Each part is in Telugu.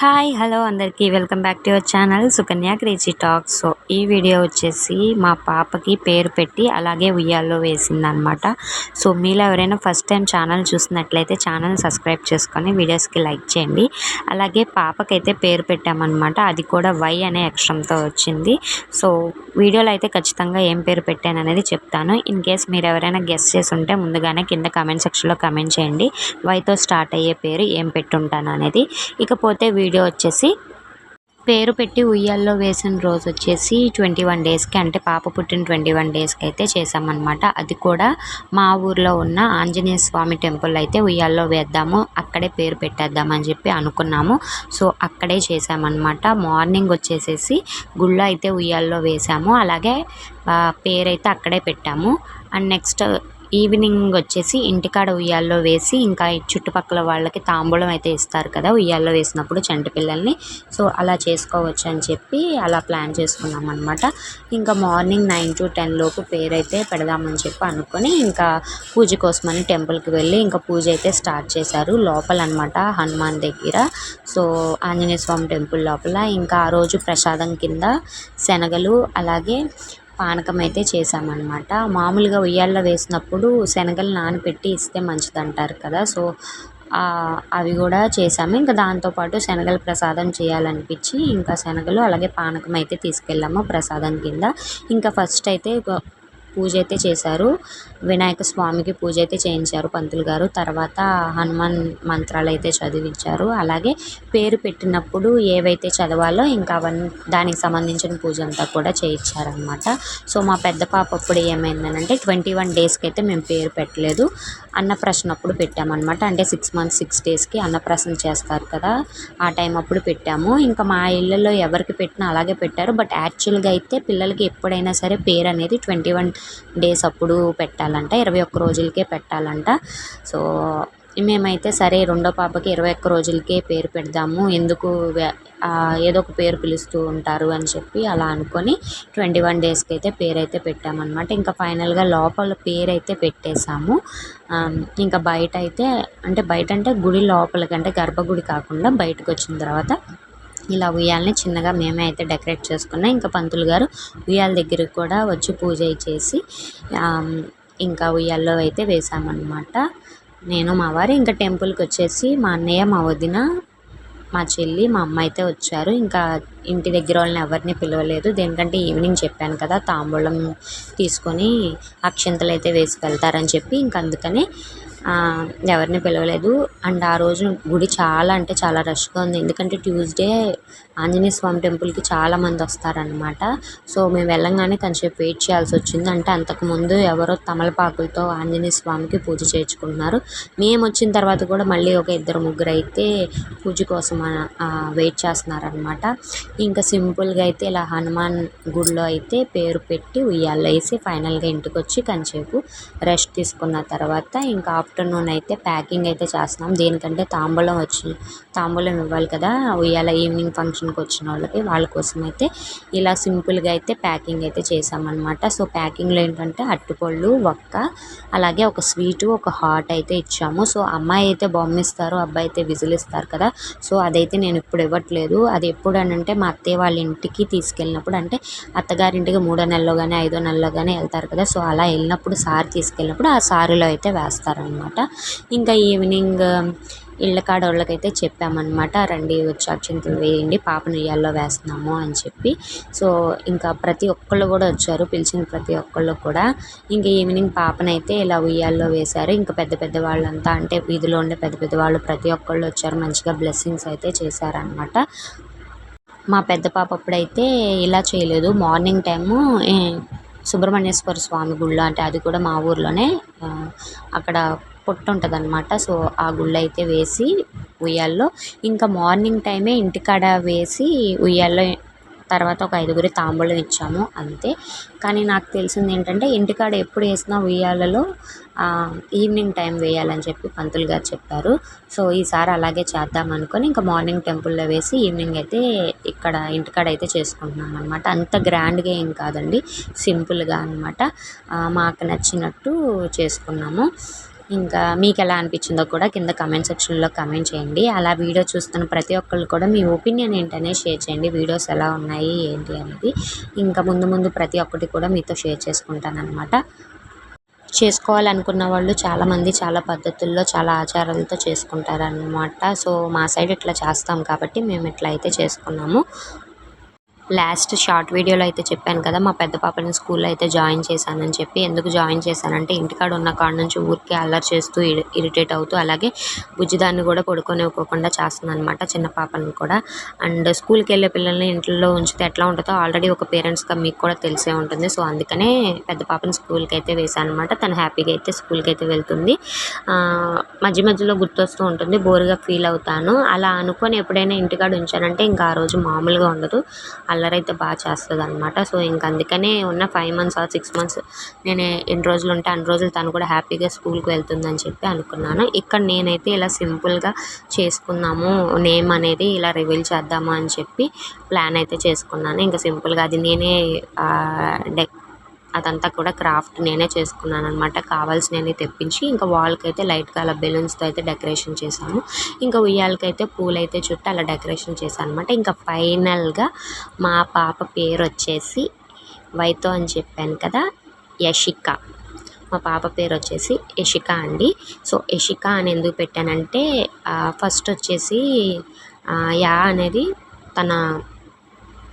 హాయ్ హలో అందరికీ. Welcome back to your channel Sukanya crazy talks so ఈ వీడియో వచ్చేసి మా పాపకి పేరు పెట్టి అలాగే ఉయ్యాల్లో వేసిందనమాట సో మీలో ఎవరైనా ఫస్ట్ టైం ఛానల్ చూసినట్లయితే ఛానల్ సబ్స్క్రైబ్ చేసుకొని వీడియోస్కి లైక్ చేయండి. అలాగే పాపకైతే పేరు పెట్టామన్నమాట. అది కూడా వై అనే అక్షరంతో వచ్చింది. సో వీడియోలో అయితే ఖచ్చితంగా ఏం పేరు పెట్టాను అనేది చెప్తాను. ఇన్ కేస్ మీరు ఎవరైనా గెస్ట్ చేసి ఉంటే ముందుగానే కింద కామెంట్ సెక్షన్లో కామెంట్ చేయండి. వైతో స్టార్ట్ అయ్యే పేరు ఏం పెట్టుంటాను అనేది. ఇకపోతే వీడియో వచ్చేసి పేరు పెట్టి ఉయ్యాల్లో వేసిన రోజు వచ్చేసి ట్వంటీ వన్ డేస్కి అంటే పాప పుట్టిన ట్వంటీ వన్ డేస్కి అయితే చేసామన్నమాట అది కూడా మా ఊర్లో ఉన్న ఆంజనేయ స్వామి టెంపుల్ అయితే ఉయ్యాల్లో వేద్దాము అక్కడే పేరు పెట్టేద్దామని చెప్పి అనుకున్నాము. సో అక్కడే చేసామన్నమాట మార్నింగ్ వచ్చేసేసి గుళ్ళో అయితే ఉయ్యాల్లో వేసాము అలాగే పేరైతే అక్కడే పెట్టాము. అండ్ నెక్స్ట్ ఈవినింగ్ వచ్చేసి ఇంటికాడ ఉయ్యాల్లో వేసి ఇంకా చుట్టుపక్కల వాళ్ళకి తాంబూలం అయితే ఇస్తారు కదా ఉయ్యాల్లో వేసినప్పుడు చంటి పిల్లల్ని. సో అలా చేసుకోవచ్చు అని చెప్పి అలా ప్లాన్ చేసుకున్నాం అనమాట ఇంకా మార్నింగ్ నైన్ టు టెన్ లోపు పేరైతే పెడదామని చెప్పి అనుకొని ఇంకా పూజ కోసమని టెంపుల్కి వెళ్ళి ఇంకా పూజ అయితే స్టార్ట్ చేశారు లోపల అనమాట హనుమాన్ దగ్గర. సో ఆంజనేయ స్వామి టెంపుల్ లోపల. ఇంకా ఆ రోజు ప్రసాదం కింద శనగలు అలాగే పానకం అయితే చేసామన్నమాట మామూలుగా ఉయ్యాల్లో వేసినప్పుడు శనగలు నానబెట్టి ఇస్తే మంచిది అంటారు కదా. సో అవి కూడా చేసాము ఇంకా దాంతోపాటు శనగలు ప్రసాదం చేయాలనిపించి ఇంకా శనగలు అలాగే పానకం అయితే తీసుకెళ్ళాము ప్రసాదం కింద. ఇంకా ఫస్ట్ అయితే పూజ అయితే చేశారు. వినాయక స్వామికి పూజ అయితే చేయించారు పంతులు గారు. తర్వాత హనుమాన్ మంత్రాలు అయితే చదివించారు. అలాగే పేరు పెట్టినప్పుడు ఏవైతే చదవాలో ఇంకా అవన్నీ దానికి సంబంధించిన పూజ అంతా కూడా చేయించారనమాట సో మా పెద్ద పాప అప్పుడు ఏమైందనంటే ట్వంటీ వన్ డేస్కి అయితే మేము పేరు పెట్టలేదు. అన్నప్రశ్న అప్పుడు పెట్టామన్నమాట. అంటే సిక్స్ మంత్స్ సిక్స్ డేస్కి అన్నప్రశ్న చేస్తారు కదా ఆ టైం అప్పుడు పెట్టాము. ఇంకా మా ఇళ్ళలో ఎవరికి పెట్టినా అలాగే పెట్టారు. బట్ యాక్చువల్గా అయితే పిల్లలకి ఎప్పుడైనా సరే పేరు అనేది ట్వంటీ వన్ డేస్ అప్పుడు పెట్టాలంట ఇరవై ఒక్క రోజులకే పెట్టాలంట. సో మేమైతే సరే రెండో పాపకి ఇరవై ఒక్క రోజులకే పేరు పెడదాము ఎందుకు ఏదో ఒక పేరు పిలుస్తూ ఉంటారు అని చెప్పి అలా అనుకొని ట్వంటీ వన్ డేస్కి అయితే పేరు అయితే పెట్టామన్నమాట. ఇంకా ఫైనల్గా లోపల పేరు అయితే పెట్టేశాము ఇంకా బయట అయితే అంటే బయట అంటే గుడి లోపలికి అంటే గర్భగుడి కాకుండా బయటకు వచ్చిన తర్వాత ఇలా ఉయ్యాలని చిన్నగా మేమే అయితే డెకరేట్ చేసుకున్నాం ఇంకా పంతులు గారు ఉయ్యాల దగ్గరికి కూడా వచ్చి పూజ చేసి ఇంకా ఉయ్యాల్లో అయితే వేసామన్నమాట నేను మా వారు ఇంకా టెంపుల్కి వచ్చేసి మా అన్నయ్య మా వదిన మా చెల్లి మా అమ్మ అయితే వచ్చారు. ఇంకా ఇంటి దగ్గర వాళ్ళని ఎవరిని పిలవలేదు. దేనికంటే ఈవినింగ్ చెప్పాను కదా తాంబూలం తీసుకొని అక్షంతలు అయితే వేసి వెళ్తారని చెప్పి ఇంక అందుకనే ఎవరిని పిలవలేదు. అండ్ ఆ రోజు గుడి చాలా అంటే చాలా రష్గా ఉంది. ఎందుకంటే ట్యూస్డే ఆంజనేయ స్వామి టెంపుల్కి చాలామంది వస్తారనమాట సో మేము వెళ్ళంగానే కొంచెంసేపు వెయిట్ చేయాల్సి వచ్చింది. అంటే అంతకుముందు ఎవరో తమలపాకులతో ఆంజనేయ స్వామికి పూజ చేయించుకుంటున్నారు. మేము వచ్చిన తర్వాత కూడా మళ్ళీ ఒక ఇద్దరు ముగ్గురు అయితే పూజ కోసం వెయిట్ చేస్తున్నారనమాట ఇంకా సింపుల్గా అయితే ఇలా హనుమాన్ గుడిలో అయితే పేరు పెట్టి ఉయ్యాల్లో వేసి ఫైనల్గా ఇంటికి వచ్చి కొంచెంసేపు రెస్ట్ తీసుకున్న తర్వాత ఇంకా ఆఫ్టర్నూన్ అయితే ప్యాకింగ్ అయితే చేస్తున్నాం. దేనికంటే తాంబూలం వచ్చి తాంబూలం ఇవ్వాలి కదా. ఉయ్యాల ఈవినింగ్ ఫంక్షన్కి వచ్చిన వాళ్ళకి వాళ్ళ కోసం అయితే ఇలా సింపుల్గా అయితే ప్యాకింగ్ అయితే చేసామన్నమాట సో ప్యాకింగ్లో ఏంటంటే అట్టుపళ్ళు ఒక్క అలాగే ఒక స్వీటు ఒక హాట్ అయితే ఇచ్చాము. సో అమ్మాయి అయితే బొమ్మ ఇస్తారు అబ్బాయి అయితే విజిల్ ఇస్తారు కదా. సో అదైతే నేను ఇప్పుడు ఇవ్వట్లేదు. అది ఎప్పుడు అని అంటే మా అత్తయ్య వాళ్ళ ఇంటికి తీసుకెళ్ళినప్పుడు అంటే అత్తగారింటికి మూడో నెలలో కానీ ఐదో నెలలో కానీ వెళ్తారు కదా. సో అలా వెళ్ళినప్పుడు సారి తీసుకెళ్ళినప్పుడు ఆ సారీలో అయితే వేస్తారనమాట అనమాట ఇంకా ఈవినింగ్ ఇళ్ళ కాడ వాళ్ళకైతే చెప్పామన్నమాట రండి వచ్చి అక్షింతలు వేయండి పాపను ఉయ్యాల్లో వేస్తున్నాము అని చెప్పి. సో ఇంకా ప్రతి ఒక్కళ్ళు కూడా వచ్చారు పిలిచిన ప్రతి ఒక్కళ్ళు కూడా. ఇంకా ఈవినింగ్ పాపనైతే ఇలా ఉయ్యాల్లో వేశారు. ఇంకా పెద్ద పెద్ద వాళ్ళంతా అంటే వీధిలో ఉండే పెద్ద పెద్ద వాళ్ళు ప్రతి ఒక్కళ్ళు వచ్చారు మంచిగా బ్లెస్సింగ్స్ అయితే చేశారనమాట మా పెద్ద పాప అప్పుడైతే ఇలా చేయలేదు. మార్నింగ్ టైము సుబ్రహ్మణ్యేశ్వర స్వామి గుళ్ళ అంటే అది కూడా మా ఊర్లోనే అక్కడ పొట్టు ఉంటుందన్నమాట సో ఆ గుళ్ళు అయితే వేసి ఉయ్యాల్లో ఇంకా మార్నింగ్ టైమే ఇంటికాడ వేసి ఉయ్యాల్లో తర్వాత ఒక ఐదుగురి తాంబూలం ఇచ్చాము అంతే. కానీ నాకు తెలిసింది ఏంటంటే ఇంటికాడ ఎప్పుడు వేసినా ఉయ్యాలలో ఈవినింగ్ టైం వేయాలని చెప్పి పంతులు గారు చెప్పారు. సో ఈసారి అలాగే చేద్దాం అనుకొని ఇంకా మార్నింగ్ టెంపుల్లో వేసి ఈవినింగ్ అయితే ఇక్కడ ఇంటికాడ అయితే చేసుకుంటున్నాం అనమాట అంత గ్రాండ్గా ఏం కాదండి సింపుల్గా అనమాట మాకు నచ్చినట్టు చేసుకున్నాము. ఇంకా మీకు ఎలా అనిపించిందో కూడా కింద కమెంట్ సెక్షన్లో కమెంట్ చేయండి. అలా వీడియో చూస్తున్న ప్రతి ఒక్కళ్ళు కూడా మీ ఒపీనియన్ ఏంటనే షేర్ చేయండి. వీడియోస్ ఎలా ఉన్నాయి ఏంటి అనేది. ఇంకా ముందు ముందు ప్రతి ఒక్కటి కూడా మీతో షేర్ చేసుకుంటాను అనమాట చేసుకోవాలనుకున్న వాళ్ళు చాలామంది చాలా పద్ధతుల్లో చాలా ఆచారాలతో చేసుకుంటారనమాట సో మా సైడ్ ఇట్లా చేస్తాం కాబట్టి మేము ఇట్లా అయితే చేసుకున్నాము. లాస్ట్ షార్ట్ వీడియోలో అయితే చెప్పాను కదా మా పెద్ద పాపని స్కూల్లో అయితే జాయిన్ చేశానని చెప్పి ఎందుకు జాయిన్ చేశానంటే ఇంటికాడ ఉన్న కాడ నుంచి ఊరికే అల్లరి చేస్తూ ఇరిటేట్ అవుతూ అలాగే బుజ్జిదాన్ని కూడా పడుకోనివ్వకుండా చేస్తుంది చేస్తుందనమాట చిన్న పాపని కూడా. అండ్ స్కూల్కి వెళ్ళే పిల్లల్ని ఇంట్లో ఉంచితే ఎట్లా ఉంటుందో ఆల్రెడీ ఒక పేరెంట్స్గా మీకు కూడా తెలిసే ఉంటుంది. సో అందుకనే పెద్ద పాపని స్కూల్కి అయితే వేసాను అనమాట తను హ్యాపీగా అయితే స్కూల్కి అయితే వెళ్తుంది. మధ్య మధ్యలో గుర్తొస్తూ ఉంటుంది బోర్గా ఫీల్ అవుతాను. అలా అనుకొని ఎప్పుడైనా ఇంటికాడ ఉంచానంటే ఇంకా ఆ రోజు మామూలుగా ఉండదు. కలర్ అయితే బాగా చేస్తుంది అనమాట సో ఇంక అందుకనే ఉన్న five months or six months నేను ఎన్ని రోజులు ఉంటే అన్ని రోజులు తను కూడా హ్యాపీగా స్కూల్కి వెళ్తుందని చెప్పి అనుకున్నాను. ఇక్కడ నేనైతే ఇలా సింపుల్గా చేసుకుందాము నేమ్ అనేది ఇలా రివీల్ చేద్దాము అని చెప్పి ప్లాన్ అయితే చేసుకున్నాను. ఇంకా సింపుల్గా అది నేనే డెక్ అదంతా కూడా క్రాఫ్ట్ నేనే చేసుకున్నాను అనమాట కావాల్సినవి తెప్పించి ఇంకా వాల్కి అయితే లైట్గా అలా బెలూన్స్తో అయితే డెకరేషన్ చేశాము. ఇంకా ఉయ్యాలకైతే అయితే పూలైతే చుట్టూ అలా డెకరేషన్ చేశాను అనమాట ఇంకా ఫైనల్గా మా పాప పేరు వచ్చేసి వైతో అని చెప్పాను కదా యషిక. మా పాప పేరు వచ్చేసి యషిక అండి. సో యషిక అని ఎందుకు పెట్టానంటే ఫస్ట్ వచ్చేసి యా అనేది తన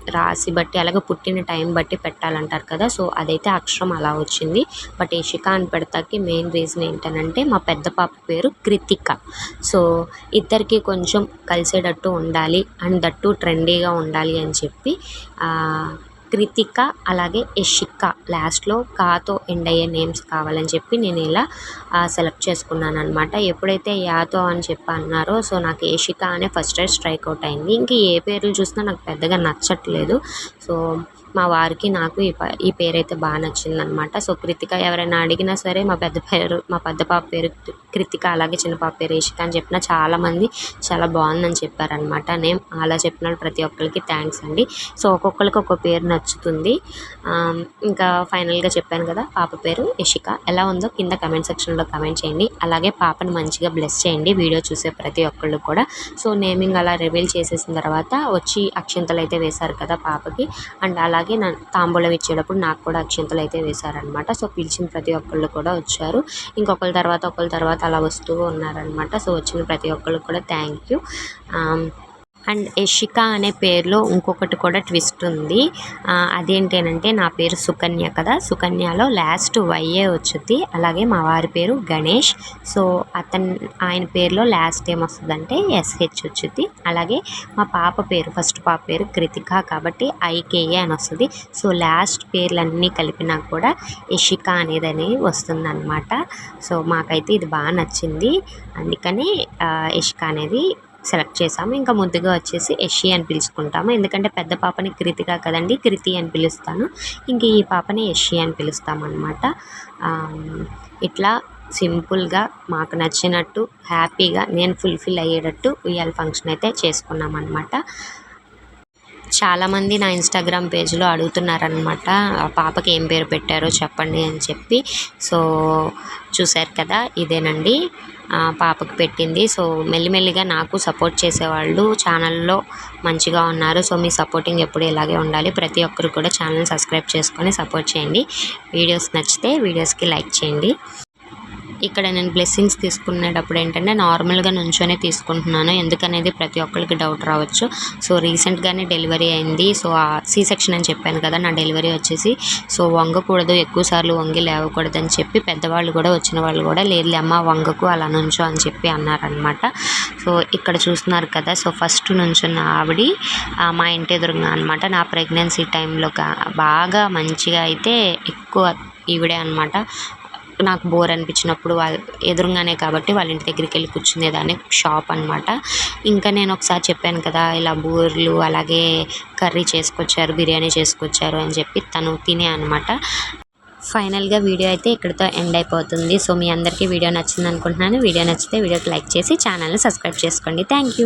రాశి బట్టి అలాగే పుట్టిన టైం బట్టి పెట్టాలంటారు కదా. సో అదైతే అక్షరం అలా వచ్చింది. బట్ ఇషిక అని పెడతాకి మెయిన్ రీజన్ ఏంటనంటే మా పెద్ద పాప పేరు కృతిక. సో ఇద్దరికి కొంచెం కలిసేటట్టు ఉండాలి. అండ్ దట్టు ట్రెండీగా ఉండాలి అని చెప్పి కృతిక అలాగే యషిక లాస్ట్లో కాతో ఎండ్ అయ్యే నేమ్స్ కావాలని చెప్పి నేను ఇలా సెలెక్ట్ చేసుకున్నాను అనమాట ఎప్పుడైతే యాతో అని చెప్పి అన్నారో సో నాకు యషిక అనే ఫస్ట్ స్ట్రైక్ అవుట్ అయింది. ఇంక ఏ పేర్లు చూసినా నాకు పెద్దగా నచ్చట్లేదు. సో మా వారికి నాకు ఈ ఈ పేరు అయితే బాగా నచ్చిందనమాట సో కృతిక ఎవరైనా అడిగినా సరే మా పెద్ద పేరు మా పెద్ద పాప పేరు కృతిక అలాగే చిన్న పాప పేరు ఇషిక అని చెప్పిన చాలామంది చాలా బాగుందని చెప్పారనమాట నేమ్ అలా చెప్పిన ప్రతి ఒక్కరికి థ్యాంక్స్ అండి. సో ఒక్కొక్కరికి ఒక్కొక్క పేరు నచ్చుతుంది. ఇంకా ఫైనల్గా చెప్పాను కదా పాప పేరు ఇషిక. ఎలా ఉందో కింద కమెంట్ సెక్షన్లో కమెంట్ చేయండి. అలాగే పాపను మంచిగా బ్లెస్ చేయండి వీడియో చూసే ప్రతి ఒక్కళ్ళు కూడా. సో నేమింగ్ అలా రివీల్ చేసేసిన తర్వాత వచ్చి అక్షింతలు అయితే వేశారు కదా పాపకి. అండ్ అలాగే అలాగే నా తాంబూలం ఇచ్చేటప్పుడు నాకు కూడా అక్షింతలు అయితే వేశారనమాట సో పిలిచిన ప్రతి ఒక్కళ్ళు కూడా వచ్చారు. ఇంకొకరి తర్వాత ఒకరి తర్వాత అలా వస్తూ ఉన్నారనమాట సో వచ్చిన ప్రతి ఒక్కళ్ళకి కూడా థ్యాంక్ యూ అండ్ యషిక అనే పేరులో ఇంకొకటి కూడా ట్విస్ట్ ఉంది. అదేంటేనంటే నా పేరు సుకన్య కదా. సుకన్యలో లాస్ట్ వైఏ వచ్చింది అలాగే మా వారి పేరు గణేష్. సో అతను ఆయన పేరులో లాస్ట్ ఏం వస్తుందంటే ఎస్హెచ్ వచ్చింది అలాగే మా పాప పేరు ఫస్ట్ పాప పేరు కృతిక కాబట్టి ఐకేఏ అని వస్తుంది. సో లాస్ట్ పేర్లన్నీ కలిపినా కూడా యషిక అనేది అనేది వస్తుంది అనమాట సో మాకైతే ఇది బాగా నచ్చింది. అందుకని యషిక అనేది సెలెక్ట్ చేసాము ఇంకా ముద్దుగా వచ్చేసి యషి అని పిలుచుకుంటాము. ఎందుకంటే పెద్ద పాపని కృతిగా కదండి కృతి అని పిలుస్తాను. ఇంక ఈ పాపని యషి అని పిలుస్తామన్నమాట. ఇట్లా సింపుల్గా మాకు నచ్చినట్టు హ్యాపీగా నేను ఫుల్ఫిల్ అయ్యేటట్టు ఉయ్యాల ఫంక్షన్ అయితే చేసుకున్నాం అనమాట చాలామంది నా ఇన్స్టాగ్రామ్ పేజ్లో అడుగుతున్నారనమాట పాపకి ఏం పేరు పెట్టారో చెప్పండి అని చెప్పి. సో చూశారు కదా ఇదేనండి. పాపకు పెట్టింది. సో మెల్లిమెల్లిగా నాకు సపోర్ట్ చేసేవాళ్ళు ఛానల్లో మంచిగా ఉన్నారు. సో మీ సపోర్టింగ్ ఎప్పుడు ఇలాగే ఉండాలి. ప్రతి ఒక్కరు కూడా ఛానల్ సబ్స్క్రైబ్ చేసుకొని సపోర్ట్ చేయండి. వీడియోస్ నచ్చితే వీడియోస్కి లైక్ చేయండి. ఇక్కడ నేను బ్లెస్సింగ్స్ తీసుకునేటప్పుడు ఏంటంటే నార్మల్గా నుంచొనే తీసుకుంటున్నాను. ఎందుకనేది ప్రతి ఒక్కరికి డౌట్ రావచ్చు. సో రీసెంట్గానే డెలివరీ అయింది. సో ఆ సీ సెక్షన్ అని చెప్పాను కదా నా డెలివరీ వచ్చేసి సో వంగకూడదు ఎక్కువసార్లు వంగి లేవకూడదు అని చెప్పి పెద్దవాళ్ళు కూడా వచ్చిన వాళ్ళు కూడా లేదు అమ్మ వంగకు అలా నుంచో అని చెప్పి అన్నారనమాట సో ఇక్కడ చూస్తున్నారు కదా సో ఫస్ట్ నుంచున్న ఆవిడ మా ఇంటి ఎదురుగా అనమాట నా ప్రెగ్నెన్సీ టైంలో బాగా మంచిగా అయితే ఎక్కువ ఈవిడే అనమాట నాకు బోర్ అనిపించినప్పుడు వాళ్ళ ఎదురుగానే కాబట్టి వాళ్ళ ఇంటి దగ్గరికి వెళ్ళి కూర్చునేదాన్ని షాప్ అనమాట ఇంకా నేను ఒకసారి చెప్పాను కదా ఇలా బూరెలు అలాగే కర్రీ చేసుకొచ్చారు బిర్యానీ చేసుకొచ్చారు అని చెప్పి తను తినే అనమాట ఫైనల్గా వీడియో అయితే ఇక్కడితో ఎండ్ అయిపోతుంది. సో మీ అందరికీ వీడియో నచ్చింది అనుకుంటున్నాను. వీడియో నచ్చితే వీడియోకి లైక్ చేసి ఛానల్ని సబ్స్క్రైబ్ చేసుకోండి. Thank you